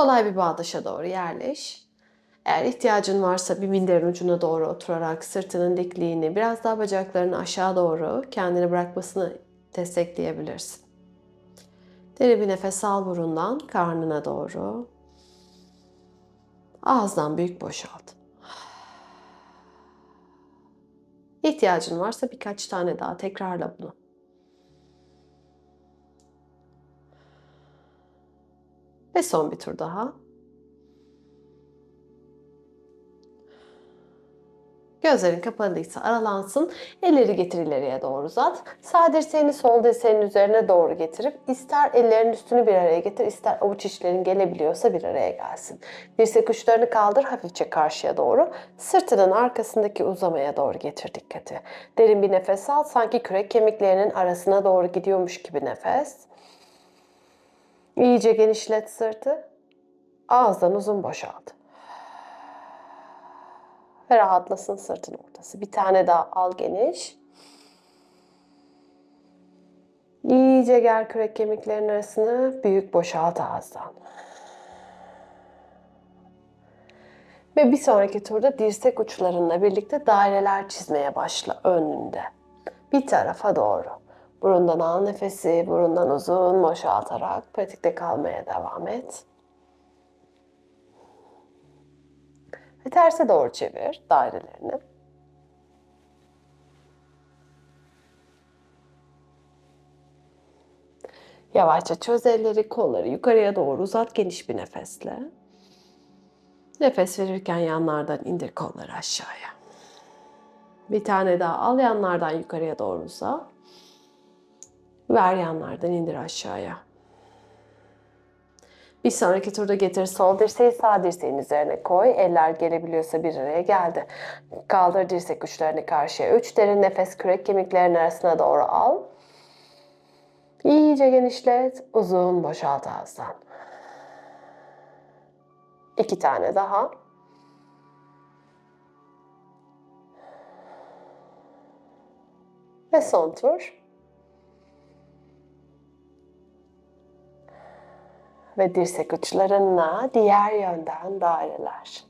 Kolay bir bağdaşa doğru yerleş. Eğer ihtiyacın varsa bir minderin ucuna doğru oturarak sırtının dikliğini, biraz daha bacaklarını aşağı doğru kendini bırakmasını destekleyebilirsin. Derin bir nefes al burundan karnına doğru. Ağızdan büyük boşalt. İhtiyacın varsa birkaç tane daha tekrarla bunu. Ve son bir tur daha. Gözlerin kapalıysa aralansın. Elleri getir ileriye doğru uzat. Sağ dirseğini sol dirseğinin üzerine doğru getirip ister ellerin üstünü bir araya getir, ister avuç içlerin gelebiliyorsa bir araya gelsin. Dirsek uçlarını kaldır hafifçe karşıya doğru. Sırtının arkasındaki uzamaya doğru getir dikkati. Derin bir nefes al. Sanki kürek kemiklerinin arasına doğru gidiyormuş gibi nefes. İyice genişlet sırtı. Ağızdan uzun boşalt. Ve rahatlasın sırtın ortası. Bir tane daha al geniş. İyice gel kürek kemiklerinin arasını büyük boşalt ağızdan. Ve bir sonraki turda dirsek uçlarınla birlikte daireler çizmeye başla önünde. Bir tarafa doğru. Burundan al nefesi, burundan uzun boşaltarak pratikte kalmaya devam et. Ve terse doğru çevir dairelerini. Yavaşça çöz elleri, kolları yukarıya doğru uzat geniş bir nefesle. Nefes verirken yanlardan indir kolları aşağıya. Bir tane daha al yanlardan yukarıya doğru uzat. Ver yanlardan indir aşağıya. Bir sonraki turda getir sol dirseği sağ dirseğin üzerine koy. Eller gelebiliyorsa bir araya geldi. Kaldır dirsek uçlarını karşıya. Üç derin nefes kürek kemiklerinin arasına doğru al. İyice genişlet. Uzun boşalt ağızdan. İki tane daha. Ve son tur. Ve dirsek uçlarına diğer yönden daireler.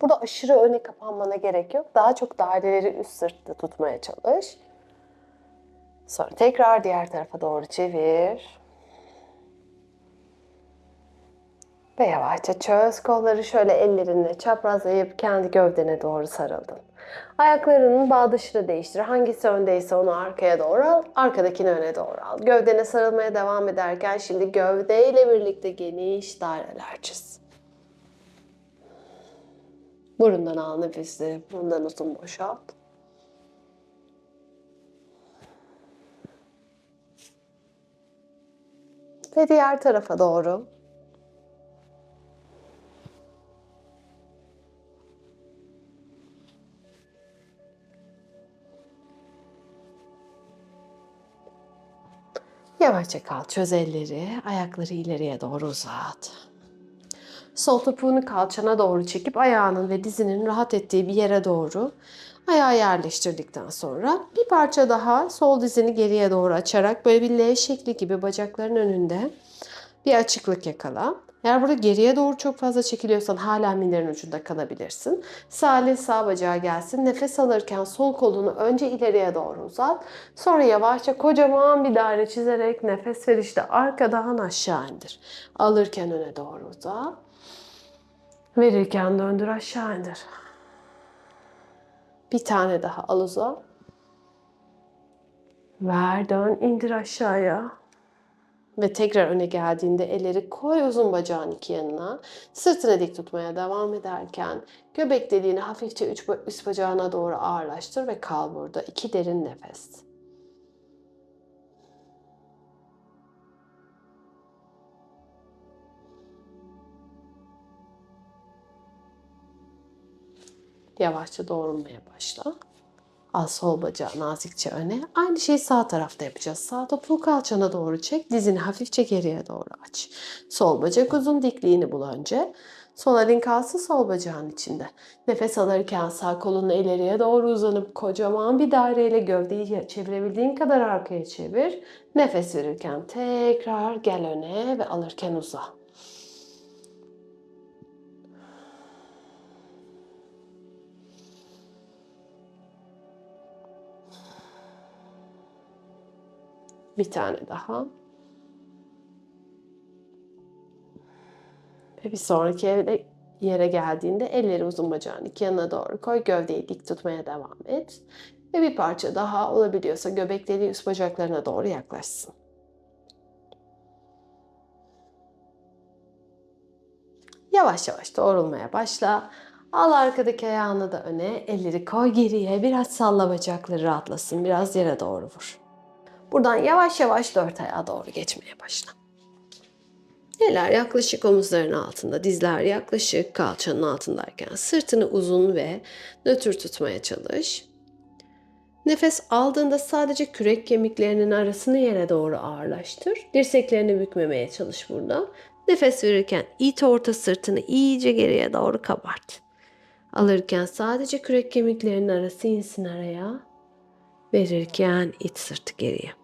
Burada aşırı öne kapanmana gerek yok. Daha çok daireleri üst sırtta tutmaya çalış. Sonra tekrar diğer tarafa doğru çevir. Ve yavaşça çöz kolları şöyle ellerinle çaprazlayıp kendi gövdene doğru sarıldın. Ayaklarının bağdaşını değiştir. Hangisi öndeyse onu arkaya doğru al, arkadakini öne doğru al. Gövdene sarılmaya devam ederken şimdi gövdeyle birlikte geniş daireler çiz. Burundan al nefesi, burundan uzun boşalt. Ve diğer tarafa doğru Yavaşça kal, çöz elleri, ayakları ileriye doğru uzat. Sol topuğunu kalçana doğru çekip ayağının ve dizinin rahat ettiği bir yere doğru ayağı yerleştirdikten sonra bir parça daha sol dizini geriye doğru açarak böyle bir L şekli gibi bacakların önünde bir açıklık yakala. Eğer burada geriye doğru çok fazla çekiliyorsan hala minderin ucunda kalabilirsin. Sağ elin sağ bacağı gelsin. Nefes alırken sol kolunu önce ileriye doğru uzat. Sonra yavaşça kocaman bir daire çizerek nefes verişte arkadan aşağı indir. Alırken öne doğru uzat. Verirken döndür aşağı indir. Bir tane daha al uzat. Ver dön indir aşağıya. Ve tekrar öne geldiğinde elleri koy uzun bacağın iki yanına. Sırtını dik tutmaya devam ederken göbek deliğini hafifçe üç, üst bacağına doğru ağırlaştır ve kal burada. İki derin nefes. Yavaşça doğrulmaya başla. Sol bacağı nazikçe öne. Aynı şeyi sağ tarafta yapacağız. Sağ topuğu kalçana doğru çek. Dizini hafifçe geriye doğru aç. Sol bacak uzun dikliğini bul önce. Sol elin kalsın sol bacağın içinde. Nefes alırken sağ kolunu ileriye doğru uzanıp kocaman bir daireyle gövdeyi çevirebildiğin kadar arkaya çevir. Nefes verirken tekrar gel öne ve alırken uza. Bir tane daha. Ve bir sonraki evde yere geldiğinde elleri uzun bacağın iki yanına doğru koy. Gövdeyi dik tutmaya devam et. Ve bir parça daha olabiliyorsa göbekleri üst bacaklarına doğru yaklaşsın. Yavaş yavaş doğrulmaya başla. Al arkadaki ayağını da öne, elleri koy geriye. Biraz salla bacakları rahatlasın. Biraz yere doğru vur. Buradan yavaş yavaş dört ayağa doğru geçmeye başla. Eller yaklaşık omuzların altında, dizler yaklaşık kalçanın altındayken sırtını uzun ve nötr tutmaya çalış. Nefes aldığında sadece kürek kemiklerinin arasını yere doğru ağırlaştır. Dirseklerini bükmemeye çalış burada. Nefes verirken it orta sırtını iyice geriye doğru kabart. Alırken sadece kürek kemiklerinin arası insin araya. Verirken it sırtı geriye.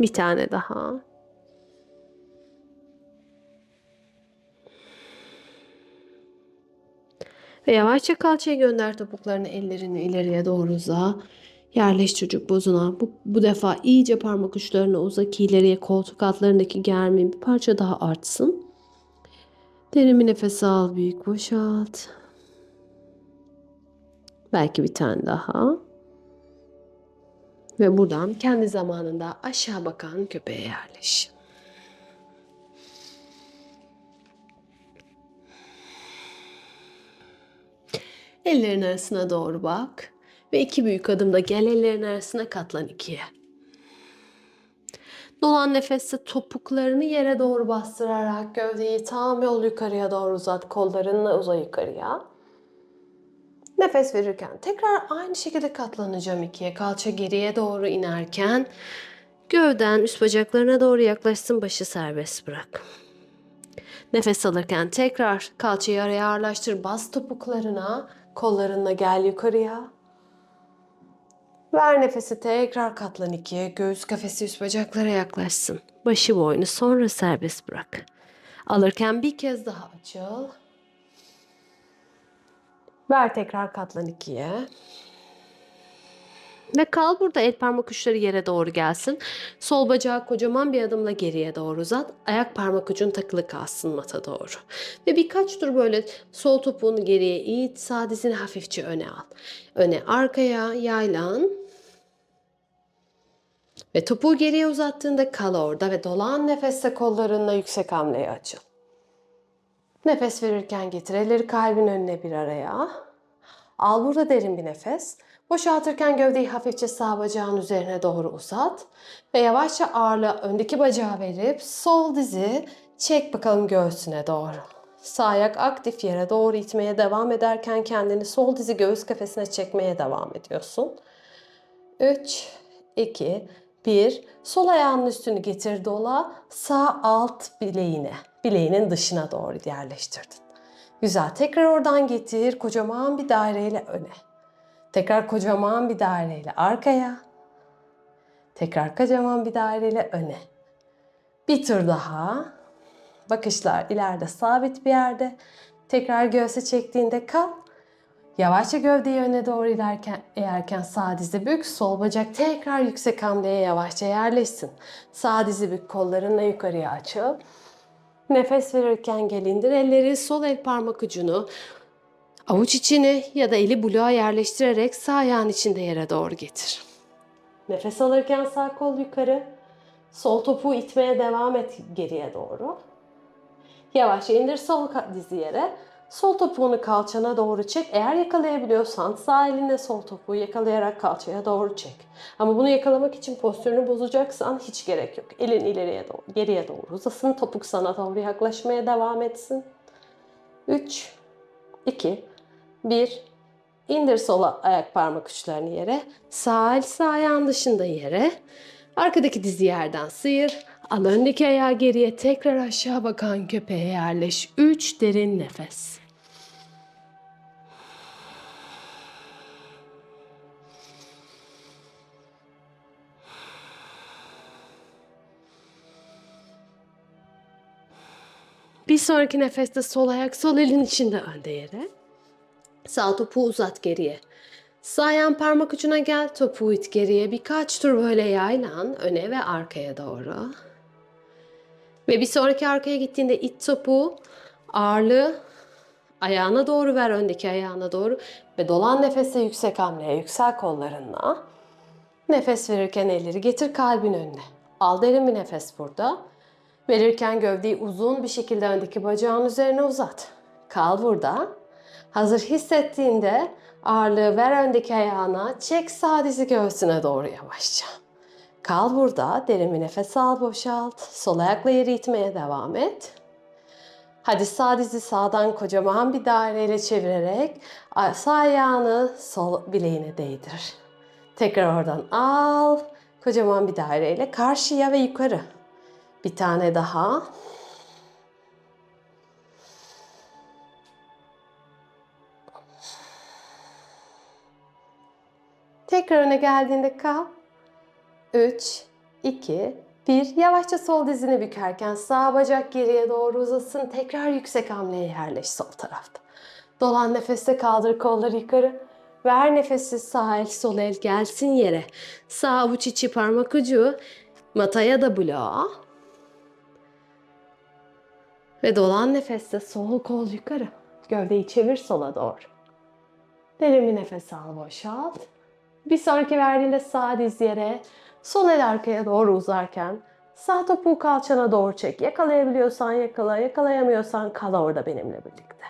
Bir tane daha. Ve yavaşça kalçaya gönder topuklarını, ellerini ileriye doğru uza. Yerleş çocuk bozuna. Bu, bu defa iyice parmak uçlarını uza ki ileriye koltuk altlarındaki germe bir parça daha artsın. Derin bir nefes al, büyük boşalt. Belki bir tane daha. Ve buradan kendi zamanında aşağı bakan köpeğe yerleş. Ellerin arasına doğru bak. Ve iki büyük adımda gel ellerin arasına katlan ikiye. Dolan nefeste topuklarını yere doğru bastırarak gövdeyi tam yol yukarıya doğru uzat. Kollarınla uza yukarıya. Nefes verirken tekrar aynı şekilde katlanacağım ikiye. Kalça geriye doğru inerken gövden üst bacaklarına doğru yaklaşsın başı serbest bırak. Nefes alırken tekrar kalçayı araya ağırlaştır. Bas topuklarına, kollarınla gel yukarıya. Ver nefesi tekrar katlan ikiye. Göğüs kafesi üst bacaklara yaklaşsın. Başı boynu sonra serbest bırak. Alırken bir kez daha açıl. Ver tekrar katlan ikiye. Ve kal burada el parmak uçları yere doğru gelsin. Sol bacağı kocaman bir adımla geriye doğru uzat. Ayak parmak ucun takılı kalsın mata doğru. Ve birkaç tur böyle sol topuğunu geriye it. Sağ dizini hafifçe öne al. Öne arkaya yaylan. Ve topuğu geriye uzattığında kal orada ve dolan nefeste kollarınla yüksek hamleye açıl. Nefes verirken getir elleri kalbin önüne bir araya. Al burada derin bir nefes. Boşaltırken gövdeyi hafifçe sağ bacağın üzerine doğru uzat. Ve yavaşça ağırlığı öndeki bacağa verip sol dizi çek bakalım göğsüne doğru. Sağ ayak aktif yere doğru itmeye devam ederken kendini sol dizi göğüs kafesine çekmeye devam ediyorsun. 3, 2, 1. Sol ayağının üstünü getir dola. Sağ alt bileğine, bileğinin dışına doğru yerleştirdin. Güzel. Tekrar oradan getir. Kocaman bir daireyle öne. Tekrar kocaman bir daireyle arkaya. Tekrar kocaman bir daireyle öne. Bir tur daha. Bakışlar ileride sabit bir yerde. Tekrar göğse çektiğinde kal. Yavaşça gövdeyi öne doğru ilerken, eğerken sağ dizi bük, sol bacak tekrar yüksek hamleye yavaşça yerleşsin. Sağ dizi bük, kollarınla yukarıya açıl. Nefes verirken gel indir elleri, sol el parmak ucunu avuç içini ya da eli buluğa yerleştirerek sağ ayağın içinde yere doğru getir. Nefes alırken sağ kol yukarı, sol topuğu itmeye devam et geriye doğru. Yavaşça indir sol dizi yere. Sol topuğunu kalçana doğru çek. Eğer yakalayabiliyorsan sağ elinle sol topuğu yakalayarak kalçaya doğru çek. Ama bunu yakalamak için postürünü bozacaksan hiç gerek yok. Elin ileriye doğru, geriye doğru uzasın. Topuk sana doğru yaklaşmaya devam etsin. 3, 2, 1. İndir sola ayak parmak uçlarını yere. Sağ el sağ ayağın dışında yere. Arkadaki dizi yerden sıyır. Al öndeki ayağı geriye tekrar aşağı bakan köpeğe yerleş. 3 derin nefes. Bir sonraki nefeste sol ayak sol elin içinde önde yere. Sağ topuğu uzat geriye. Sağ ayağın parmak ucuna gel, topuğu it geriye. Birkaç tur böyle yaylan öne ve arkaya doğru. Ve bir sonraki arkaya gittiğinde it topuğu ağırlığı ayağına doğru ver, öndeki ayağına doğru. Ve dolan nefese yüksek hamleye, yüksel kollarınla. Nefes verirken elleri getir kalbin önüne. Al derin bir nefes burada. Verirken gövdeyi uzun bir şekilde öndeki bacağın üzerine uzat. Kal burada. Hazır hissettiğinde ağırlığı ver öndeki ayağına, çek sağ dizi göğsüne doğru yavaşça. Kal burada, derin bir nefes al, boşalt. Sol ayakla yeri itmeye devam et. Hadi sağ dizi sağdan kocaman bir daireyle çevirerek sağ ayağını sol bileğine değdir. Tekrar oradan al, kocaman bir daireyle karşıya ve yukarı. Bir tane daha. Tekrar öne geldiğinde kal. 3, 2, 1. Yavaşça sol dizini bükerken sağ bacak geriye doğru uzasın. Tekrar yüksek hamleye yerleş sol tarafta. Dolan nefeste kaldır kolları yukarı. Ver nefesi sağ el sol el gelsin yere. Sağ avuç içi parmak ucu mataya da bloğa. Ve dolan nefeste sol kol yukarı. Gövdeyi çevir sola doğru. Derin bir nefes al boşalt. Bir sonraki verdiğinde sağ diz yere, sol el arkaya doğru uzarken sağ topuğu kalçana doğru çek. Yakalayabiliyorsan yakala, yakalayamıyorsan kal orada benimle birlikte.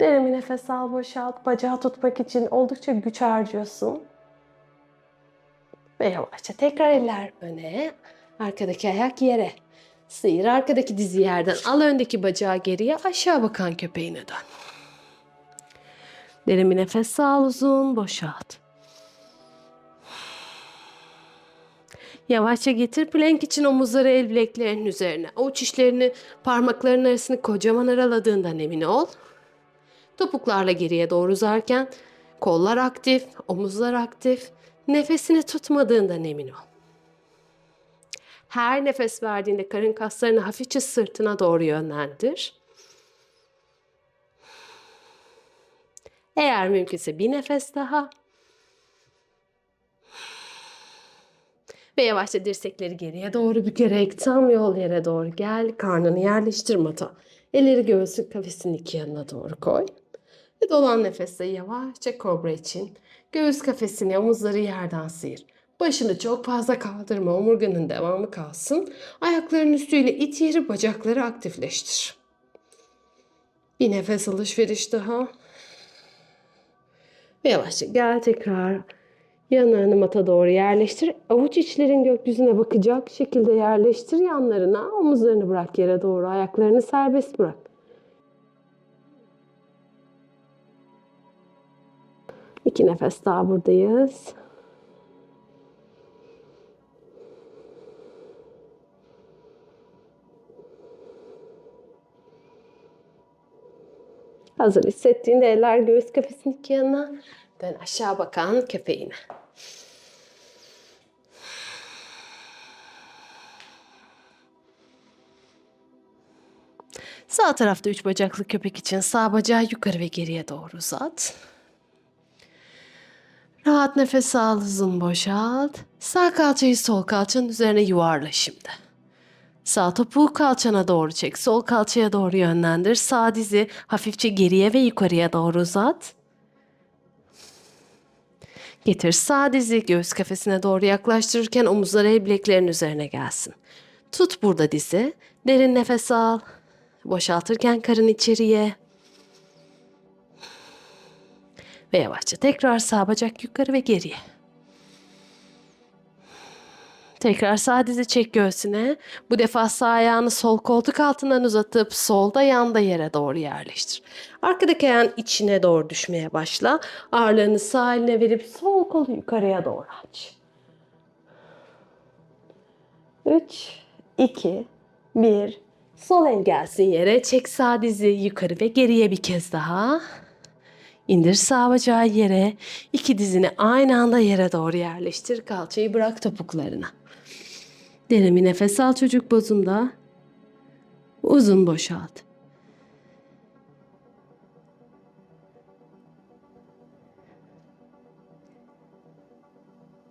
Derin bir nefes al boşalt. Bacağı tutmak için oldukça güç harcıyorsun. Ve yavaşça tekrar eller öne, arkadaki ayak yere. Sıyır arkadaki dizi yerden, al öndeki bacağı geriye, aşağı bakan köpeğine dön. Derin bir nefes al uzun, boşalt. Yavaşça getir plank için omuzları el bileklerinin üzerine. Avuç içlerini parmakların arasını kocaman araladığından emin ol. Topuklarla geriye doğru uzarken kollar aktif, omuzlar aktif. Nefesini tutmadığından emin ol. Her nefes verdiğinde karın kaslarını hafifçe sırtına doğru yönlendir. Eğer mümkünse bir nefes daha. Ve yavaşça dirsekleri geriye doğru bükerek tam yol yere doğru gel. Karnını yerleştir mata. Elleri göğsün kafesinin iki yanına doğru koy. Ve dolan nefesle yavaşça kobra için göğüs kafesini omuzları yerden sıyır. Başını çok fazla kaldırma, omurganın devamı kalsın. Ayakların üstüyle it yeri bacakları aktifleştir. Bir nefes alışveriş daha. Ve yavaşça gel tekrar yanlarını mata doğru yerleştir. Avuç içlerin gökyüzüne bakacak şekilde yerleştir yanlarına. Omuzlarını bırak yere doğru, ayaklarını serbest bırak. İki nefes daha buradayız. Hazır hissettiğinde eller göğüs kafesinin iki yanına. Dön aşağı bakan köpeğine. Sağ tarafta üç bacaklı köpek için sağ bacağı yukarı ve geriye doğru uzat. Rahat nefes al, uzun boşalt. Sağ kalçayı sol kalçanın üzerine yuvarla şimdi. Sağ topuğu kalçana doğru çek. Sol kalçaya doğru yönlendir. Sağ dizi hafifçe geriye ve yukarıya doğru uzat. Getir sağ dizi göğüs kafesine doğru yaklaştırırken omuzları el bileklerin üzerine gelsin. Tut burada dizi. Derin nefes al. Boşaltırken karın içeriye. Ve yavaşça tekrar sağ bacak yukarı ve geriye. Tekrar sağ dizi çek göğsüne. Bu defa sağ ayağını sol koltuk altından uzatıp solda yanda yere doğru yerleştir. Arkadaki ayağın içine doğru düşmeye başla. Ağırlığını sağ eline verip sol kolu yukarıya doğru aç. 3, 2, 1. Sol el gelsin yere. Çek sağ dizi yukarı ve geriye bir kez daha. İndir sağ bacağı yere. İki dizini aynı anda yere doğru yerleştir. Kalçayı bırak topuklarına. Derin bir nefes al çocuk bozunda. Uzun boşalt.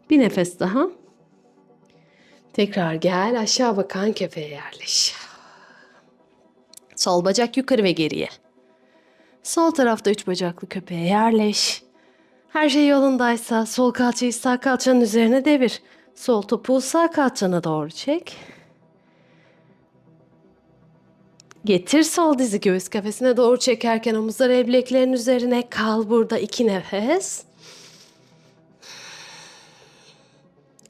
Bir nefes daha. Tekrar gel aşağı bakan köpeğe yerleş. Sol bacak yukarı ve geriye. Sol tarafta üç bacaklı köpeğe yerleş. Her şey yolundaysa sol kalçayı sağ kalçanın üzerine devir. Sol topuğu sağ kalçana doğru çek. Getir sol dizi göğüs kafesine doğru çekerken omuzları el bileklerin üzerine kal burada iki nefes.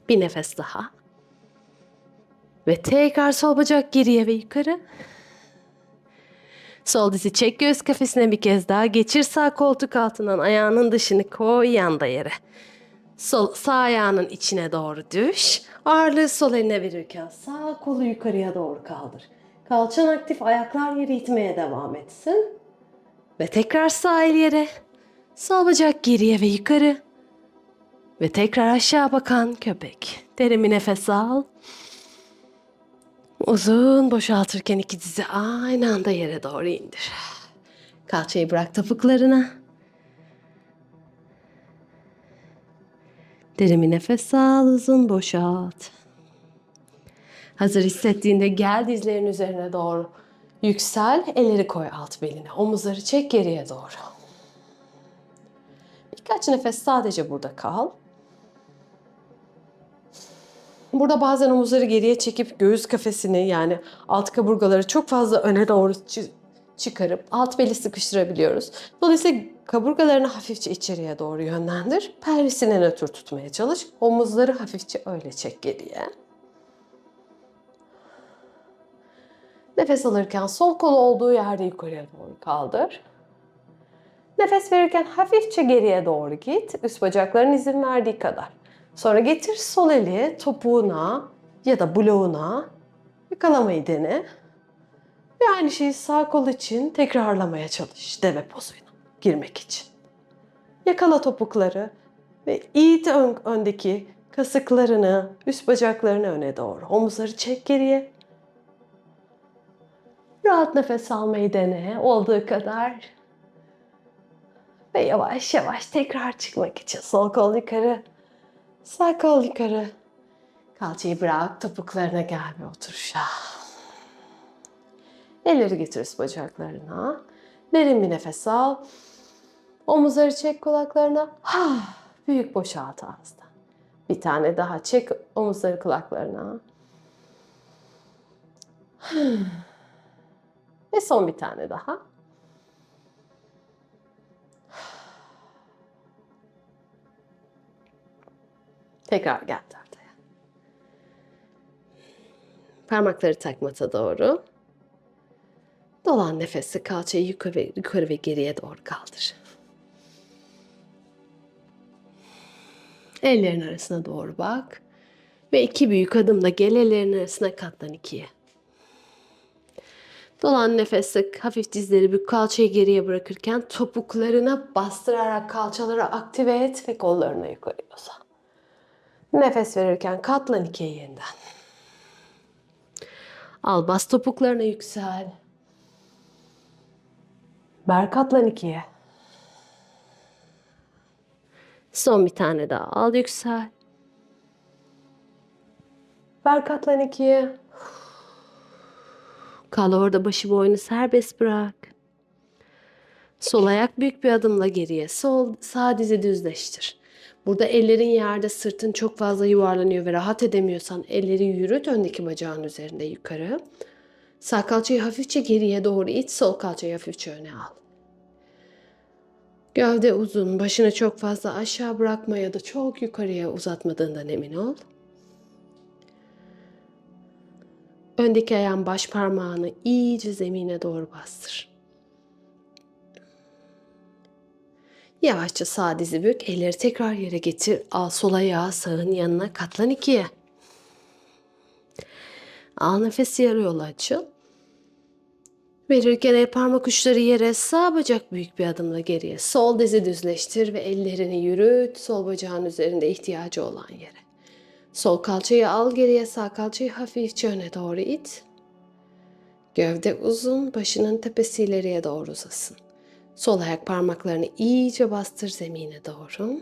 Bir nefes daha. Ve tekrar sol bacak geriye ve yukarı. Sol dizi çek göğüs kafesine bir kez daha. Geçir sağ koltuk altından ayağının dışını koy yanda yere. Sol, sağ ayağının içine doğru düş. Ağırlığı sol eline verirken sağ kolu yukarıya doğru kaldır. Kalçan aktif ayaklar yere itmeye devam etsin. Ve tekrar sağ el yere. Sol bacak geriye ve yukarı. Ve tekrar aşağı bakan köpek. Derin bir nefes al. Uzun boşaltırken iki dizi aynı anda yere doğru indir. Kalçayı bırak topuklarına. Derin bir nefes al, uzun boşalt. Hazır hissettiğinde gel dizlerin üzerine doğru. Yüksel, elleri koy alt beline. Omuzları çek geriye doğru. Birkaç nefes sadece burada kal. Burada bazen omuzları geriye çekip göğüs kafesini yani alt kaburgaları çok fazla öne doğru çıkarıp alt beli sıkıştırabiliyoruz. Dolayısıyla kaburgalarını hafifçe içeriye doğru yönlendir. Pelvisine nötr tutmaya çalış. Omuzları hafifçe öyle çek geriye. Nefes alırken sol kolu olduğu yerde yukarıya doğru kaldır. Nefes verirken hafifçe geriye doğru git. Üst bacakların izin verdiği kadar. Sonra getir sol eli topuğuna ya da bloğuna yakalamayı dene. Ve aynı şeyi sağ kol için tekrarlamaya çalış deve pozuyla girmek için. Yakala topukları ve it ön, öndeki kasıklarını, üst bacaklarını öne doğru. Omuzları çek geriye. Rahat nefes almayı dene olduğu kadar. Ve yavaş yavaş tekrar çıkmak için sol kol yukarı, sağ kol yukarı. Kalçayı bırak, topuklarına gel ve oturuşa. Elleri getir üst bacaklarına. Derin bir nefes al. Omuzları çek kulaklarına. Ha, büyük boşalt ağızdan. Bir tane daha çek omuzları kulaklarına. Ve son bir tane daha. Tekrar gel tahtaya. Parmakları takmata doğru. Dolan nefesi kalçayı yukarı, yukarı ve geriye doğru kaldır. Ellerin arasına doğru bak. Ve iki büyük adımla gel ellerin arasına katlan ikiye. Dolan nefesle hafif dizleri bük kalçayı geriye bırakırken topuklarına bastırarak kalçaları aktive et ve kollarına yukarı uzat. Nefes verirken katlan ikiye yeniden. Al bas topuklarına yüksel. Ver katlan ikiye. Son bir tane daha al yüksel. Ver katlan ikiye. Kal orada başı boynu serbest bırak. Sol ayak büyük bir adımla geriye. Sol sağ dizi düzleştir. Burada ellerin yerde sırtın çok fazla yuvarlanıyor ve rahat edemiyorsan elleri yürüt öndeki bacağın üzerinde yukarı. Sağ kalçayı hafifçe geriye doğru it, sol kalçayı hafifçe öne al. Gövde uzun, başını çok fazla aşağı bırakma ya da çok yukarıya uzatmadığından emin ol. Öndeki ayağın baş parmağını iyice zemine doğru bastır. Yavaşça sağ dizi bük, elleri tekrar yere getir. Al sol ayağı sağın yanına katlan ikiye. Al nefes yarı yol açıl. Verirken el parmak uçları yere, sağ bacak büyük bir adımla geriye. Sol dizi düzleştir ve ellerini yürüt sol bacağın üzerinde ihtiyacı olan yere. Sol kalçayı al geriye, sağ kalçayı hafifçe öne doğru it. Gövde uzun, başının tepesi ileriye doğru uzasın. Sol ayak parmaklarını iyice bastır zemine doğru.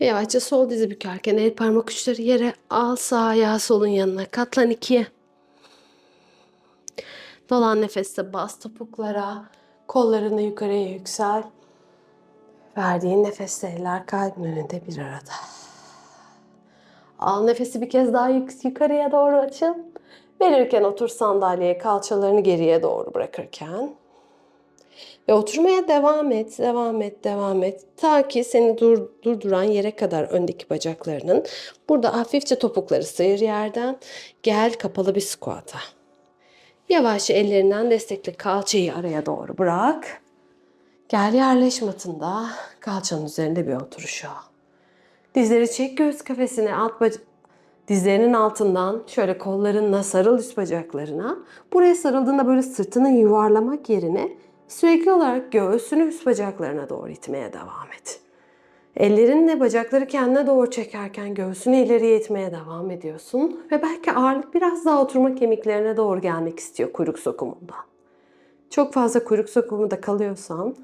Ve yavaşça sol dizi bükerken el parmak uçları yere al sağ ayağı solun yanına katlan ikiye. Dolan nefeste bas topuklara, kollarını yukarıya yüksel. Verdiğin nefeste eller kalbin önünde bir arada. Al nefesi bir kez daha yuk- yukarıya doğru açıl. Verirken otur sandalyeye kalçalarını geriye doğru bırakırken. Ve oturmaya devam et, devam et, devam et. Ta ki seni dur, durduran yere kadar öndeki bacaklarının. Burada hafifçe topukları sıyır yerden. Gel kapalı bir squat'a. Yavaşça ellerinden destekle kalçayı araya doğru bırak. Gel yerleş matında kalçanın üzerinde bir oturuş al. Dizleri çek göğüs kafesine alt bac- dizlerinin altından şöyle kollarınla sarıl üst bacaklarına. Buraya sarıldığında böyle sırtını yuvarlamak yerine sürekli olarak göğsünü üst bacaklarına doğru itmeye devam et. Ellerinle bacakları kendine doğru çekerken göğsünü ileriye itmeye devam ediyorsun. Ve belki ağırlık biraz daha oturma kemiklerine doğru gelmek istiyor kuyruk sokumundan. Çok fazla kuyruk sokumunda kalıyorsan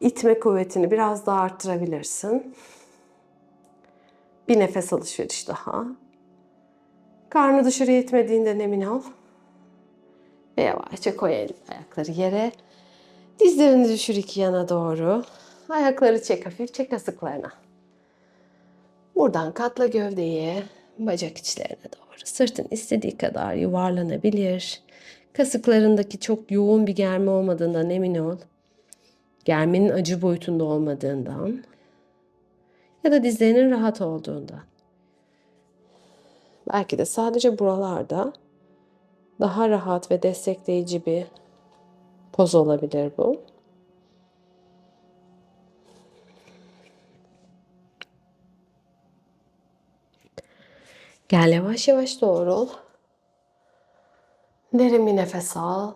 itme kuvvetini biraz daha arttırabilirsin. Bir nefes alışveriş daha. Karnı dışarıya itmediğinden emin ol. Ve yavaşça koy el ayakları yere. Dizlerini düşür iki yana doğru. Ayakları çek hafif, çek kasıklarına. Buradan katla gövdeyi bacak içlerine doğru. Sırtın istediği kadar yuvarlanabilir. Kasıklarındaki çok yoğun bir germe olmadığından emin ol. Germenin acı boyutunda olmadığından ya da dizlerinin rahat olduğundan. Belki de sadece buralarda daha rahat ve destekleyici bir poz olabilir bu. Gel yavaş yavaş doğrul. Derin bir nefes al.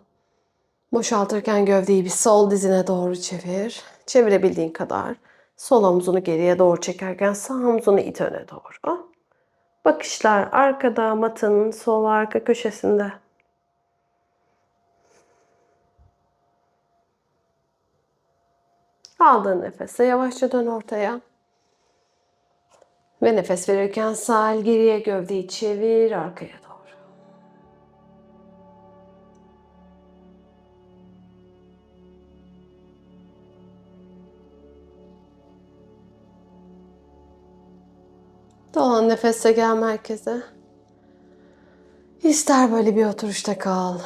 Boşaltırken gövdeyi bir sol dizine doğru çevir. Çevirebildiğin kadar. Sol omzunu geriye doğru çekerken sağ omzunu it öne doğru. Bakışlar arkada matın sol arka köşesinde. Aldığın nefese yavaşça dön ortaya. Ve nefes verirken sağ el geriye gövdeyi çevir arkaya doğru. Dolan nefese gel merkeze. İster böyle bir oturuşta kal.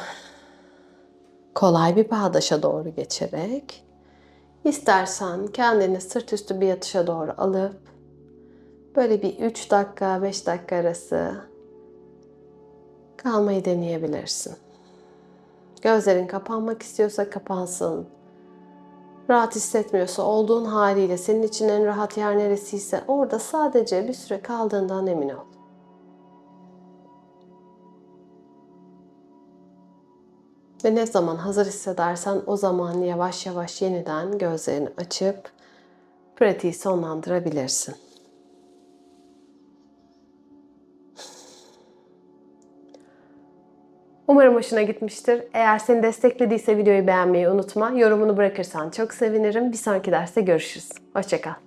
Kolay bir bağdaşa doğru geçerek. İstersen kendini sırt üstü bir yatışa doğru alıp böyle bir 3 dakika 5 dakika arası kalmayı deneyebilirsin. Gözlerin kapanmak istiyorsa kapansın. Rahat hissetmiyorsa olduğun haliyle senin için en rahat yer neresiyse orada sadece bir süre kaldığından emin ol. Ve ne zaman hazır hissedersen o zaman yavaş yavaş yeniden gözlerini açıp pratiği sonlandırabilirsin. Umarım hoşuna gitmiştir. Eğer seni desteklediyse videoyu beğenmeyi unutma. Yorumunu bırakırsan çok sevinirim. Bir sonraki derste görüşürüz. Hoşçakal.